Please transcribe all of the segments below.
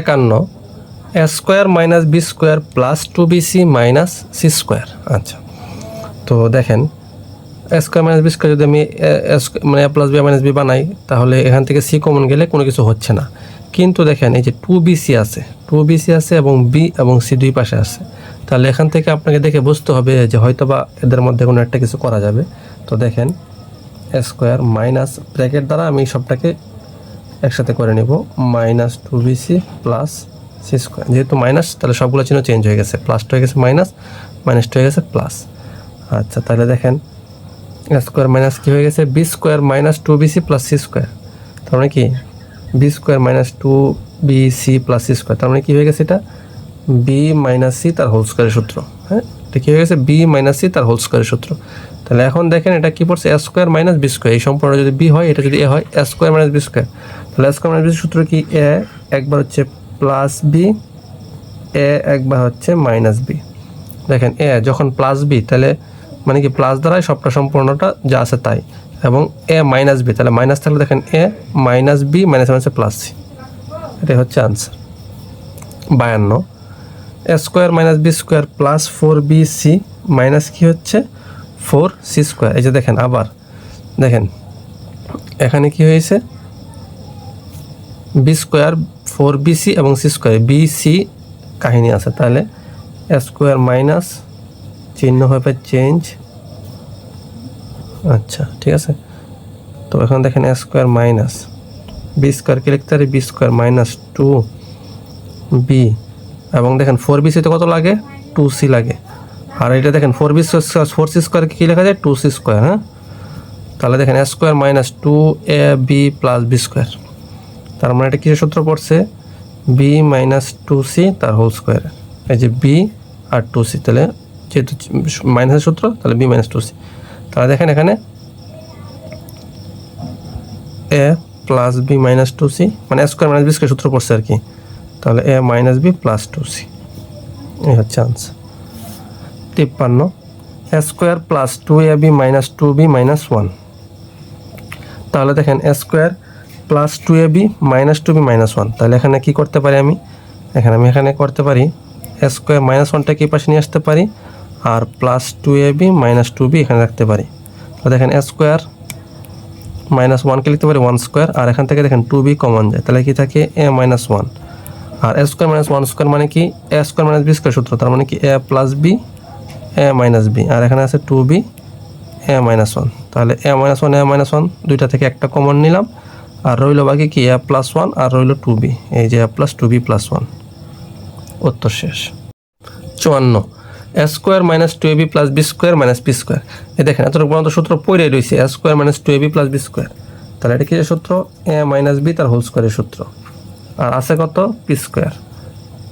একান্ন, A square minus B square plus two B C minus C square. আচ্ছা তো দেখেন, A square minus B square যদি আমি মানে A plus B minus B বানাই, তাহলে এখান থেকে সি কমন গেলে কোনো কিছু হচ্ছে না। কিন্তু দেখেন, এই যে টু বি সি আছে, টু বি সি আছে এবং বি এবং সি দুই পাশে আছে, তাহলে এখান থেকে আপনাকে দেখে বুঝতে হবে যে হয়তো বা এদের মধ্যে কোনো একটা কিছু করা যাবে। তো দেখেন স্কোয়ার মাইনাস ব্র্যাকেট দ্বারা আমি সবটাকে একসাথে করে নেব minus two BC plus C square যেহেতু মাইনাস তাহলে সবগুলো চিহ্ন চেঞ্জ হয়ে গেছে। প্লাসটা হয়ে গেছে মাইনাস মাইনাসটা হয়ে গেছে প্লাস আচ্ছা তাহলে দেখেন স্কোয়ার মাইনাস কী হয়ে গেছে? B square minus two BC plus C square তার মানে কি? B square minus two B C plus C square তার মানে কী হয়ে গেছে এটা? বি মাইনাস সি তার হোল স্কোয়ারের সূত্র। হ্যাঁ? এটা কী হয়ে গেছে? বি মাইনাস সি তার হোল স্কোয়ারের সূত্র। তাহলে এখন দেখেন এটা কী পড়ছে? A square minus B square এই সম্পূর্ণ যদি বি হয়, এটা যদি এ হয় A square minus B square তাহলে এ স্কোয়ার মাইনাস বি সূত্র কি? এ একবার হচ্ছে প্লাস বি এ একবার হচ্ছে মাইনাস বি দেখেন এ যখন প্লাস বি তাহলে মানে কি প্লাস দ্বারাই সবটা সম্পূর্ণটা যা আছে তাই। এবং এ মাইনাস বি তাহলে মাইনাস থাকলে দেখেন এ মাইনাস বি মাইনাস মাইনাসে প্লাস সি এটাই হচ্ছে আনসার বায়ান্ন। A square minus B square plus four B C minus কি হচ্ছে? Four C square. এই যে দেখেন আবার, দেখেন, এখানে কি হয়েছে? B square four B C এবং সি স্কোয়ার। বি সি কাহিনী আছে, তাহলে স্কোয়ার মাইনাস চিহ্ন হবে চেঞ্জ। আচ্ছা ঠিক আছে। তো এখন দেখেন স্কোয়ার মাইনাস বি স্কোয়ারকে লিখতে পারি B square minus two B. এবং দেখেন, ফোর বি সিতে কত লাগে? টু সি লাগে। আর এটা দেখেন four B square four C square কী লেখা যায়? টু সি স্কোয়ার হ্যাঁ? তাহলে দেখেন A square minus two A B plus B square তার মানে এটা কিসের সূত্র পড়ছে? বি মাইনাস টু সি তার হোল স্কোয়ার এই যে বি আর টু সি তাহলে যেহেতু মাইনাসের সূত্র, তাহলে বি মাইনাস টু সি তাহলে দেখেন এখানে A plus B minus two C মানে স্কোয়ার মাইনাস বি স্কোয়ার সূত্র পড়ছে আর কি। তাহলে A minus B plus two C এই হচ্ছে আনসার তিপ্পান্ন square plus two A B minus two B minus one তাহলে দেখেন square plus two A B minus two B minus one তাহলে এখানে কী করতে পারি আমি? এখানে আমি এখানে করতে পারি স্কোয়ার মাইনাস ওয়ানটাকে এই পাশে নিয়ে আসতে পারি? আর plus two A B minus two B এখানে রাখতে পারি। তো দেখেন স্কোয়ার মাইনাস ওয়ানকে লিখতে পারি ওয়ান স্কোয়ার আর এখান থেকে দেখেন টু বি কমন যায়। তাহলে কি থাকে? A minus one R A square minus one square মানে কি? A square minus B square সূত্র। তার মানে কি? A plus B A minus B. আর এখানে আছে two B, A minus one. তাহলে A minus one, A minus one, দুইটা থেকে একটা কমন নিলাম। আর রইল বাকি কি? এ প্লাস ওয়ান আর রইল টু বি। এই যে A plus two B plus one উত্তর শেষ। চুয়ান্ন। A square minus two A B plus B square minus P square. এই দেখেন, এতটুকু পর্যন্ত সূত্র পড়ে রয়েছে A square minus two A B plus B square. তাহলে এটা কি সূত্র? এ মাইনাস বি তার হোল স্কোয়ারের সূত্র। আর আছে কত? P square.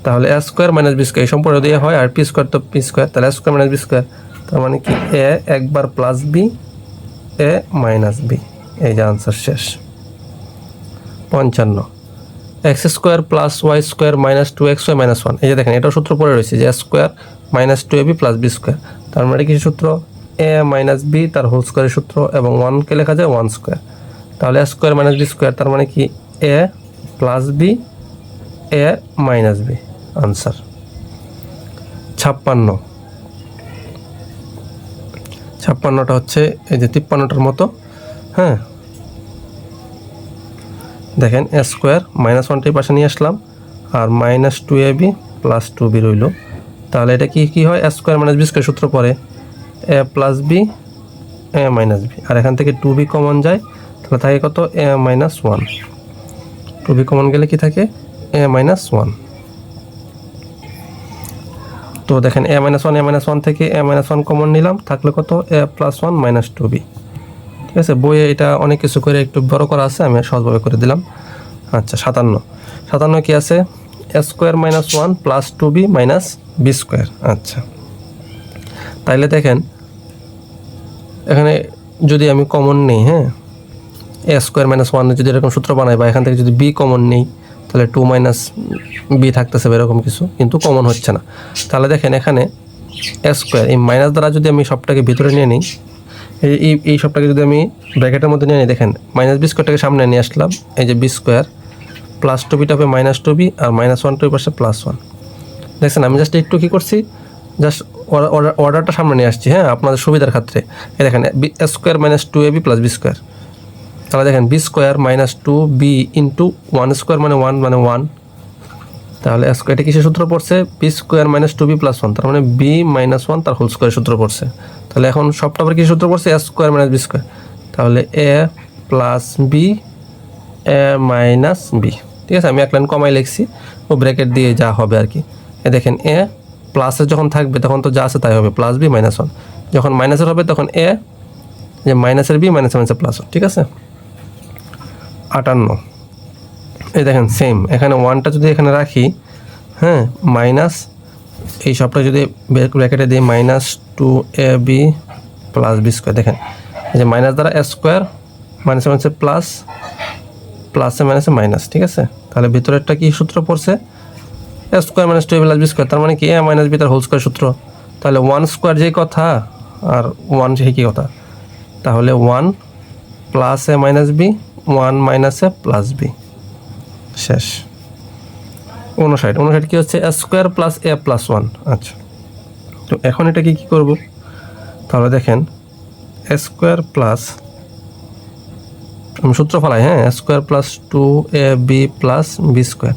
তাহলে A square minus B square এই সম্পর্ক দিয়ে হয়, আর পি স্কোয়ার তো পি স্কোয়ার তাহলে স্কোয়ার মাইনাস বি স্কোয়ার তার মানে কি? এ একবার plus B A minus B এই যে আনসার শেষ। পঞ্চান্ন। X square plus Y square minus two X Y minus one এই যে দেখেন, এটাও সূত্র পড়ে রয়েছে যে square minus two A B plus B square তার মানে কি সূত্র? এ মাইনাস বি তার হোল স্কোয়ারের সূত্র, এবং ওয়ানকে লেখা যায় ওয়ান স্কোয়ার তাহলে স্কোয়ার মাইনাস বি স্কোয়ার তার মানে কি? A plus B A minus B answer. ছাপ্পান্ন। ছাপ্পান্নটা হচ্ছে এই যে তিপ্পান্নটার মতো হ্যাঁ? দেখেন, এ স্কোয়ার, মাইনাস ওয়ানটাই পাশে নিয়ে আসলাম, আর minus two A B plus two B রইল। তাহলে এটা কি কি হয়? A square minus B square সূত্র পরে A plus B, A minus B. আর এখান থেকে টু বি কমন যায়, তাহলে থাকে কত? A minus one. Two B common গেলে কি থাকে? A minus one. তো দেখেন A minus one A minus one থেকে এ মাইনাস ওয়ান কমন নিলাম, থাকলে কত? A plus one minus two B ঠিক আছে? বইয়ে এটা অনেক কিছু করে একটু বড় করা আছে, আমি সহজভাবে করে দিলাম। আচ্ছা সাতান্ন। সাতান্ন কি আছে? A square minus one plus two B minus B square আচ্ছা। তাইলে দেখেন, এখানে যদি আমি কমন নেই হ্যাঁ? এ স্কোয়ার মাইনাস ওয়ান যদি এরকম সূত্র বানাই বা এখান থেকে যদি বি কমন নেই তাহলে টু মাইনাস বি থাকতেছে এরকম কিছু, কিন্তু কমন হচ্ছে না। তাহলে দেখেন এখানে এ স্কোয়ার এই মাইনাস দ্বারা যদি আমি সবটাকে ভিতরে নিয়ে নিই, এই এই সবটাকে যদি আমি ব্র্যাকেটের মধ্যে নিয়ে নিই, দেখেন মাইনাস বি স্কোয়ারটাকে সামনে নিয়ে আসলাম, এই যে বি স্কোয়ার প্লাস টু বিটা হবে মাইনাস টু বি আর মাইনাস ওয়ান টু পাশে প্লাস ওয়ান দেখছেন, আমি জাস্ট একটু কী করছি জাস্ট অর্ডারটা সামনে নিয়ে আসছি হ্যাঁ আপনাদের সুবিধার ক্ষেত্রে এই দেখেন B square minus two A B plus B square তাহলে দেখেন B square minus two B into one square মানে ওয়ান মানে ওয়ান তাহলে স্কোয়ারটা কিসের সূত্র পড়ছে? B square minus two B plus one তার মানে বি মাইনাস ওয়ান তার হোল স্কোয়ারের সূত্র পড়ছে। তাহলে এখন সবটা আবার কি সূত্র পড়ছে? A square minus B square তাহলে A plus B A minus B ঠিক আছে, আমি এক লাইন কমাই লিখছি, ও ব্র্যাকেট দিয়ে যা হবে আর কি। এ দেখেন এ প্লাসের যখন থাকবে, তখন তো যা আছে তাই হবে প্লাস বি মাইনাস ওয়ান যখন মাইনাসের হবে, তখন এ যে মাইনাসের বি মাইনাস মাইনাসের প্লাস ঠিক আছে? আটান্ন। এই দেখেন সেম এখানে ওয়ানটা যদি এখানে রাখি হ্যাঁ মাইনাস এই সবটা যদি ব্র্যাকেটে দিই minus two A B plus B square দেখেন, এই যে মাইনাস দ্বারা এ স্কোয়ার মাইনাসে মাইনাসে প্লাস প্লাসে মাইনাসে মাইনাস ঠিক আছে? তাহলে ভিতরেরটা কি সূত্র পড়ছে? A square minus two A plus B square তার মানে কি? এ মাইনাস বি তার হোল স্কোয়ার সূত্র। তাহলে ওয়ান স্কোয়ার যেই কথা, আর ওয়ান সেই কি কথা? তাহলে one plus A minus B one minus A plus B. শেষ। উনষাট উনষাট কী হচ্ছে? Square plus A plus one. আচ্ছা। তো এখন এটাকে কী করব? তাহলে দেখেন, এ স্কোয়ার প্লাস, আমি সূত্র ফলাই হ্যাঁ? Square plus two A B plus B square.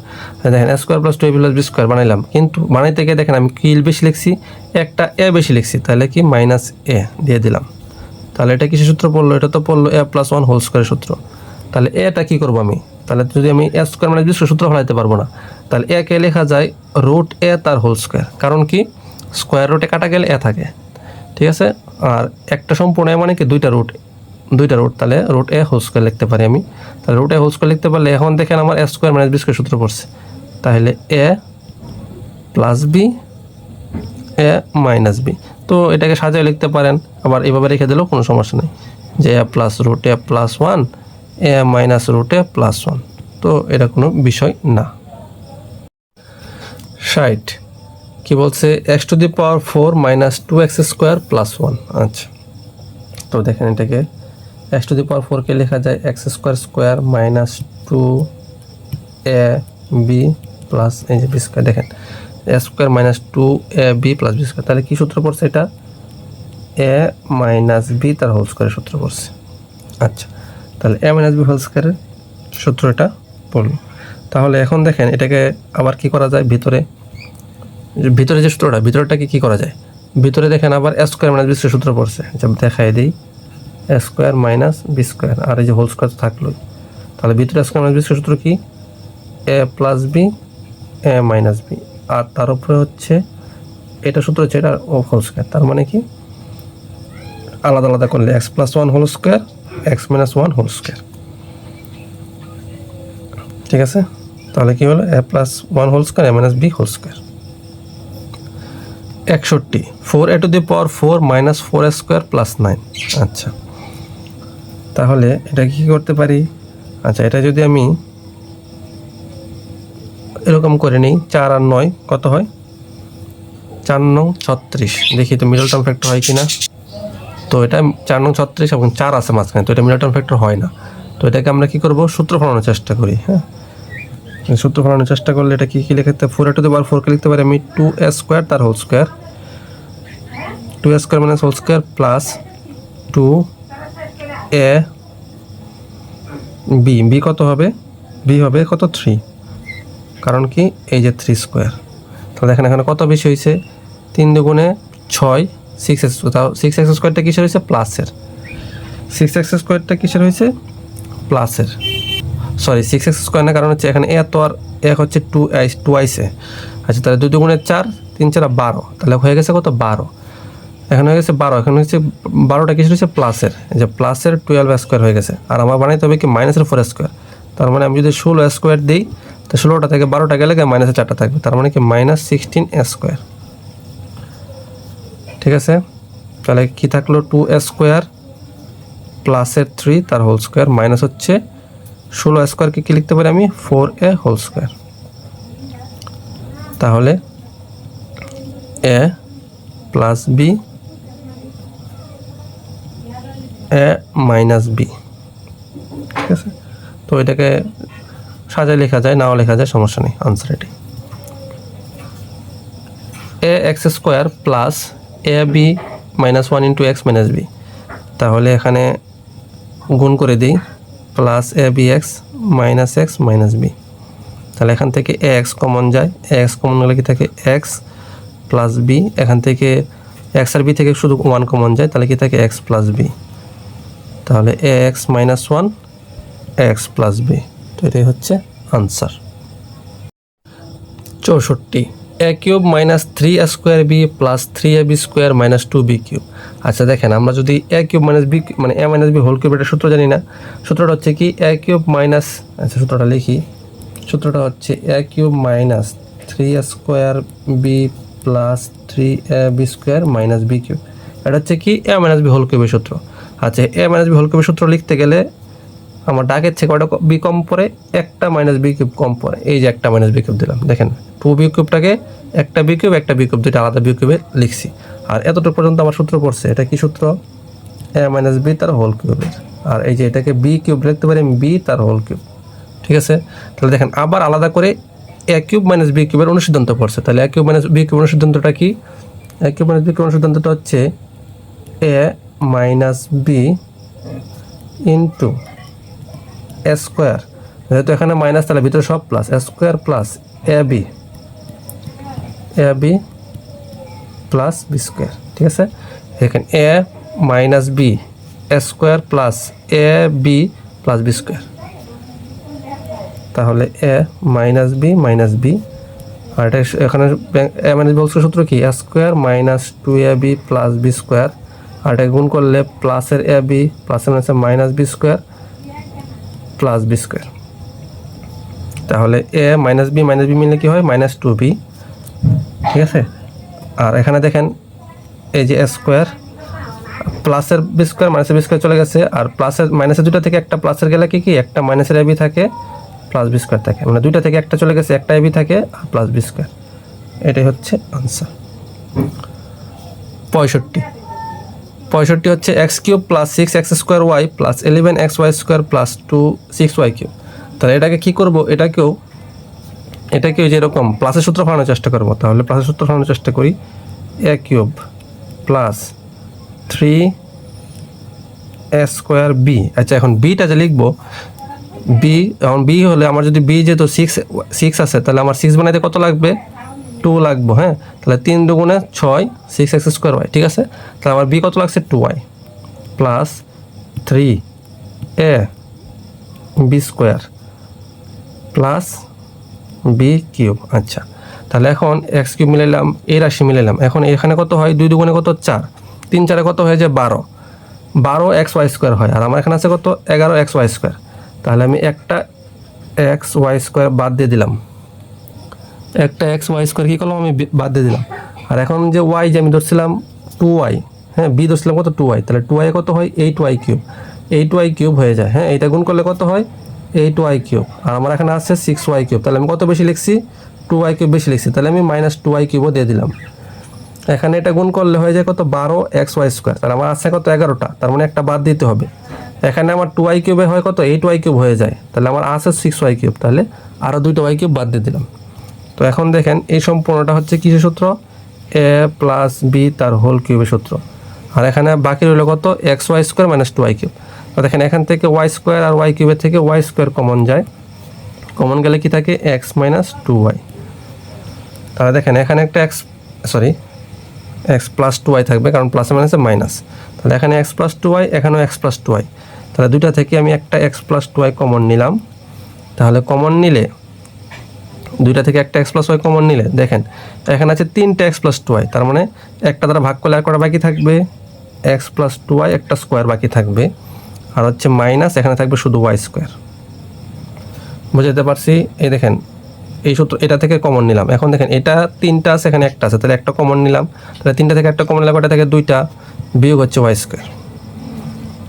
দেখেন square plus two A B plus B square বানাইলাম। কিন্তু বানাইতে গিয়ে দেখেন, আমি কি বেশি লিখছি, একটা এ বেশি লিখছি, তাহলে কি মাইনাস এ দিয়ে দিলাম। তাহলে এটা কিসের সূত্র পড়ল? এটা তো পড়ল এ প্লাস ওয়ান হোল স্কোয়ারের সূত্র। তাহলে এটা কি করব আমি? তাহলে যদি আমি এ স্কোয়ার মানে বিশ্ব সূত্র ফলাইতে পারব না, তাহলে এ কে লেখা যায় রুট এ তার হোল স্কোয়ার কারণ কি? স্কোয়ার রুটে কাটা গেলে এ থাকে। ঠিক আছে? আর একটা সম্পূর্ণ এ মানে কি? দুইটা রুট দুইটা রুট তাহলে রুট এ হোল স্কোয়ার লিখতে পারি আমি। তাহলে রুট এ হোল স্কোয়ার লিখতে পারলে এখন দেখেন আমার এ স্কোয়ার মাইনাস বি সূত্র পড়ছে। তাহলে A plus B A minus B তো এটাকে সাজিয়ে লিখতে পারেন। আবার এভাবে রেখে দিলেও কোনো সমস্যা নেই। যে A plus root A plus one minus root plus one. তো এটা কোনো বিষয় না। ষাট। কি বলছে? X to the power four minus two X square plus one. আচ্ছা। তো দেখেন এটাকে। এক্স টু দি পাওয়ার ফোরকে লেখা যায় X square square minus two A B plus এই যে বি স্কোয়ার। দেখেন, A square minus two A B plus B square. তাহলে কী সূত্র পড়ছে এটা? এ মাইনাস বি তার হোল স্কোয়ারের সূত্র পড়ছে। আচ্ছা। তাহলে এ মাইনাস বি হোল স্কোয়ারের সূত্র এটা পড়ল তাহলে এখন দেখেন এটাকে আবার কি করা যায়? ভিতরে ভিতরে যে সূত্রটা, ভিতরটাকে কি করা যায়? ভিতরে দেখেন আবার এ স্কোয়ার মাইনাস বি সূত্র পড়ছে। যা দেখাই দিই। A square minus B square আর এই যে হোল স্কোয়ার থাকলোই। তাহলে ভিতরে স্কোয়ার মাইনাস বি সূত্র কি? A plus B A minus B আর তার উপরে হচ্ছে, এটা সূত্র হচ্ছে এটা হোল স্কোয়ার তার মানে কি? আলাদা আলাদা করলে x plus one whole square x minus one whole square. ঠিক আছে? তাহলে কি হলো? A plus one whole square, a minus b whole square. একষট্টি। Four a to the power four minus four a square plus nine. আচ্ছা। তাহলে এটা কি করতে পারি? আচ্ছা এটা যদি আমি এরকম করে নিই, চার আর নয়, কত হয়? চার নং ছত্রিশ। দেখি তো মিডল টার্ম ফ্যাক্টর হয় কি না তো এটা চার নং ছত্রিশ এবং চার আছে মাঝখানে, তো এটা মিডল টার্ম ফ্যাক্টর হয় না। তো এটাকে আমরা কী করব? সূত্র ফলানোর চেষ্টা করি হ্যাঁ? সূত্র ফলানোর চেষ্টা করলে এটা কী, কি লিখতে ফোর টু দি পাওয়ার ফোরকে লিখতে পারি আমি টু এ স্কোয়ার তার whole square two a square minus whole square plus two a b b কত হবে? বি হবে কত? থ্রি কারণ কি? এই যে থ্রি স্কোয়ার তাহলে দেখেন এখানে কত বেশি হয়েছে? তিন দুগুণে ছয় সিক্স এক্স তাও সিক্স এক্স স্কোয়ারটা কিসের হয়েছে প্লাসের। সিক্স এক্স স্কোয়ারটা কিসের হয়েছে প্লাসের। সরি সিক্স এক্স স্কোয়ার না, কারণ হচ্ছে এখানে এ তো আর এক হচ্ছে টু আইস টু আইসে আচ্ছা তাহলে দুই দুগুণে চার, তিন চার বারো। তাহলে হয়ে গেছে কত? বারো। এখানে হয়ে গেছে বারো। এখানে হচ্ছে বারোটা কিসের হচ্ছে প্লাসের। যে প্লাসের টুয়েলভ স্কোয়ার হয়ে গেছে। আর আমার বানাইতে হবে কি? মাইনাসের ফোর স্কোয়ার তার মানে আমি যদি ষোলো স্কোয়ার দিই, তো ষোলোটা থেকে বারোটা গেলে মাইনাসের চারটা থাকবে। তার মানে কি? মাইনাস সিক্সটিন স্কোয়ার ঠিক আছে? তাহলে কি থাকল? টু স্কোয়ার প্লাসের থ্রি তার হোল স্কোয়ার মাইনাস হচ্ছে ষোলো স্কোয়ারকে কি লিখতে পারি আমি? ফোর এ হোল স্কোয়ার তাহলে a plus b a minus b ঠিক আছে? তো এটাকে সাজায় লেখা যায়, নাও লেখা যায়, সমস্যা নেই আনসার এটি a x square plus a b minus one into x minus b তাহলে এখানে গুণ করে দিই plus a b x minus x minus b তাহলে এখান থেকে এ এক্স কমন যায় এ এক্স কমন গেলে কি থাকে? এক্স প্লাস বি এখান থেকে এক্স আর বি থেকে শুধু ওয়ান কমন যায়, তাহলে কি থাকে? এক্স প্লাস বি তাহলে a x minus one x plus b তো এটাই হচ্ছে আনসার চৌষট্টি। A cube minus three a square b plus three a b square minus two b cube আচ্ছা দেখেন, আমরা যদি এ কিউব মাইনাস বি মানে a minus b whole cube এটা সূত্র জানি না। সূত্রটা হচ্ছে কি? এ কিউব মাইনাস আচ্ছা সূত্রটা লিখি। সূত্রটা হচ্ছে a cube minus three a square b plus three a b square minus b cube এটা হচ্ছে কি? এ মাইনাস বি হোল কিউবের সূত্র। আচ্ছা এ মাইনাস বি হোল কিউবের সূত্র লিখতে গেলে আমার ডাকের থেকে কটা বি কম পড়ে? একটা মাইনাস বি কিউব কম পড়ে। এই যে একটা মাইনাস বি কিউব দিলাম, দেখেন। টু বি কিউবটাকে একটা বি কিউব একটা বি কিউব দুইটা আলাদা বি কিউবে লিখছি। আর এতটুকু পর্যন্ত আমার সূত্র পড়ছে, এটা কি সূত্র? এ মাইনাস বি তার হোল কিউবের আর এই যে এটাকে বি কিউব লিখতে পারি বি তার হোল কিউব ঠিক আছে? তাহলে দেখেন, আবার আলাদা করে এ কিউব মাইনাস বি কিউবের অনুসিদ্ধান্ত পড়ছে। তাহলে a cube minus b cube অনুসিদ্ধান্তটা কি? A cube minus b cube অনুসিদ্ধান্তটা হচ্ছে a minus b into square. যেহেতু এখানে মাইনাস তাহলে ভিতরে সব plus square plus a b a b plus b square ঠিক আছে? এখানে a minus b square plus a b plus b square তাহলে a minus b minus b আর এটা এখানে এ মাইনাস বি সূত্র কি? A square minus two a b plus b square আর এটা গুণ করলে প্লাসের এ বি প্লাসের minus b square plus b square তাহলে a minus b minus b মিললে কি হয়? মাইনাস টু বি ঠিক আছে? আর এখানে দেখেন, এই যে স্কোয়ার প্লাসের বি স্কোয়ার মাইনাসের বি স্কোয়ার চলে গেছে। আর প্লাসের মাইনাসের দুটো থেকে একটা প্লাসের গেলে কি কি? একটা মাইনাসের এবি থাকে প্লাস বি স্কোয়ার থাকে। মানে দুইটা থেকে একটা চলে গেছে, একটা এবি থাকে, আর প্লাস বি স্কোয়ার এটাই হচ্ছে আনসার পঁয়ষট্টি। পঁয়ষট্টি হচ্ছে x cube plus six x square y plus eleven x y square plus two six y cube. তাহলে এটাকে কী করব? এটাকেও এটাকেও যেরকম প্লাসের সূত্র ফালানোর চেষ্টা করব, তাহলে প্লাসের সূত্র ফালানোর চেষ্টা করি a cube plus three a square b আচ্ছা এখন বিটা যে লিখব বি এখন বি হলে আমার যদি বি যেহেতু সিক্স সিক্স আছে, তাহলে আমার সিক্স বানাইতে কত লাগবে? টু লাগবো হ্যাঁ? তাহলে তিন দুগুণে ছয় সিক্স এক্স স্কোয়ার ওয়াই ঠিক আছে? তাহলে আমার বি কত লাগছে? Two y plus three a b square plus b cube আচ্ছা। তাহলে এখন এক্স কিউব মিলাইলাম এই রাশি মিলাইলাম। এখন এখানে কত হয়? দুই দুগুণে কত? চার। তিন চারে কত হয়ে যায়? বারো। বারো এক্স ওয়াই স্কোয়ার হয়। আর আমার এখানে আছে কত? এগারো এক্স ওয়াই স্কোয়ার তাহলে আমি একটা এক্স ওয়াই স্কোয়ার বাদ দিয়ে দিলাম। একটা এক্স ওয়াই স্কোয়ার কী করলাম আমি? বাদ দিয়ে দিলাম। আর এখন যে ওয়াই যে আমি ধরছিলাম টু ওয়াই হ্যাঁ বি ধরছিলাম কত? টু ওয়াই তাহলে টু ওয়াই কত হয়? Eight y cube eight y cube হয়ে যায় হ্যাঁ এইটা গুণ করলে কত হয়? এইট ওয়াই কিউব আর আমার এখানে আসছে সিক্স ওয়াই কিউব তাহলে আমি কত বেশি লিখছি? টু ওয়াই কিউব বেশি লিখছি। তাহলে আমি মাইনাস টু ওয়াই কিউবও দিয়ে দিলাম। এখানে এটা গুণ করলে হয়ে যায় কত? বারো এক্স ওয়াই স্কোয়ার তাহলে আমার আছে কত? এগারোটা। তার মানে একটা বাদ দিতে হবে। এখানে আমার টু ওয়াই কিউবে হয় কত? এইট ওয়াই কিউব হয়ে যায়। তাহলে আমার আছে সিক্স ওয়াই কিউব তাহলে আরও দুইটা ওয়াই কিউব বাদ দিয়ে দিলাম। তো এখন দেখেন, এই সম্পূর্ণটা হচ্ছে কিসের সূত্র? এ প্লাস বি তার হোল কিউবের সূত্র। আর এখানে বাকি রইল কত? X y square minus two y cube তো দেখেন, এখান থেকে ওয়াই স্কোয়ার আর ওয়াই কিউবের থেকে ওয়াই স্কোয়ার কমন যায়। কমন গেলে কি থাকে? এক্স মাইনাস টু ওয়াই তাহলে দেখেন, এখানে একটা x sorry x plus two y থাকবে, কারণ প্লাস মাইনাসে মাইনাস তাহলে এখানে এক্স প্লাস টু ওয়াই এখানেও এক্স প্লাস টু ওয়াই তাহলে দুইটা থেকে আমি একটা x plus two y common নিলাম। তাহলে কমন নিলে দুইটা থেকে একটা এক্স প্লাস ওয়াই কমন নিলে, দেখেন, এখানে আছে তিনটা এক্স প্লাস টু ওয়াই তার মানে একটা দ্বারা ভাগ করলে আর কটা বাকি থাকবে? এক্স প্লাস টু ওয়াই একটা স্কোয়ার বাকি থাকবে। আর হচ্ছে মাইনাস এখানে থাকবে শুধু ওয়াই স্কোয়ার বুঝাতে পারছি? এই দেখেন, এই সূত্র, এটা থেকে কমন নিলাম। এখন দেখেন, এটা তিনটা আছে, এখানে একটা আছে, তাহলে একটা কমন নিলাম। তাহলে তিনটা থেকে একটা কমন নিলাম কটা থেকে? দুইটা। বিয়োগ হচ্ছে ওয়াই স্কোয়ার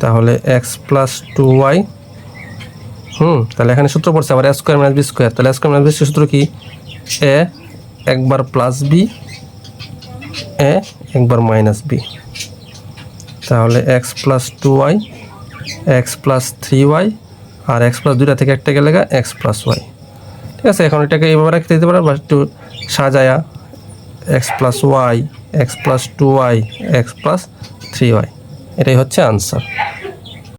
তাহলে এক্স প্লাস টু ওয়াই হুম, তাহলে এখানে সূত্র পড়ছে আবার স্কোয়ার মাইনাস বি স্কোয়ার তাহলে স্কোয়ার মাইনাস বি সূত্র কি? এ একবার প্লাস বি এ একবার মাইনাস বি তাহলে x plus two y x plus three y আর এক্স প্লাস দুইটা থেকে একটা গেলে এক্স প্লাস ওয়াই ঠিক আছে, এখন এটাকে এইভাবে রাখতে দিতে পারে, বা একটু সাজায়া। X plus y x plus two y x plus three y এটাই হচ্ছে আনসার